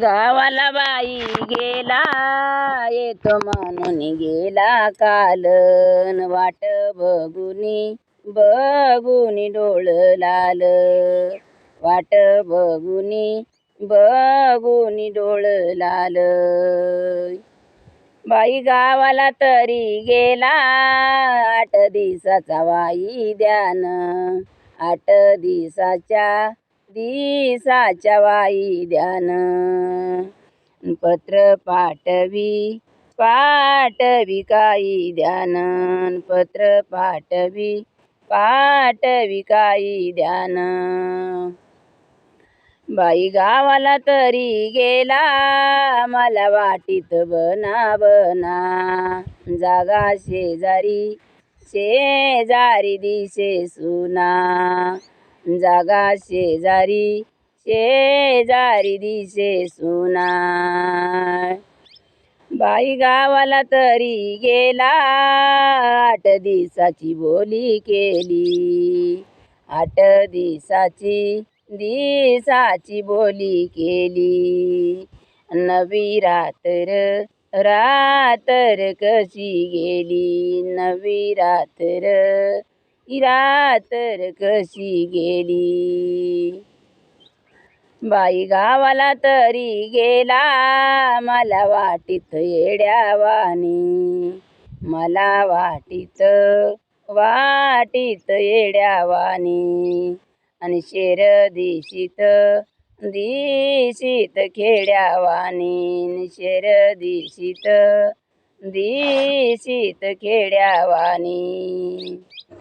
गावाला बाई गेला येतो म्हणून गेला कालन. वाट बघुनी बघुनी डोळ लाल. वाट बघुनी बघुनी डोळ लाल. बाई गावाला तरी गेला आठ दिवसाचा वाई द्यान आठ दिवसाच्या कधी वाई ध्यान. पत्र पाठवी पाठवी काही ध्यान. पत्र पाठवी पाठवी काही ध्यान. बाई गावाला तरी गेला मला वाटीत बना बना. जागा शेजारी शेजारी दिसे सुना. जागा शेजारी शेजारी दिसे सुना बाई गावाला तरी गेला आठ दिसाची बोली केली. आठ दिसाची दिसाची बोली केली. नवी रात्र रात्र कशी गेली? नवी रात्र इरा तर कशी गेली? बाई गावाला तरी गेला मला वाटीत येड्यावानी. मला वाटीत वाटीत येड्यावानी. आणि शेर दिशीत दिशीत खेड्यावानी. शेर दिशीत दिशीत खेड्यावानी.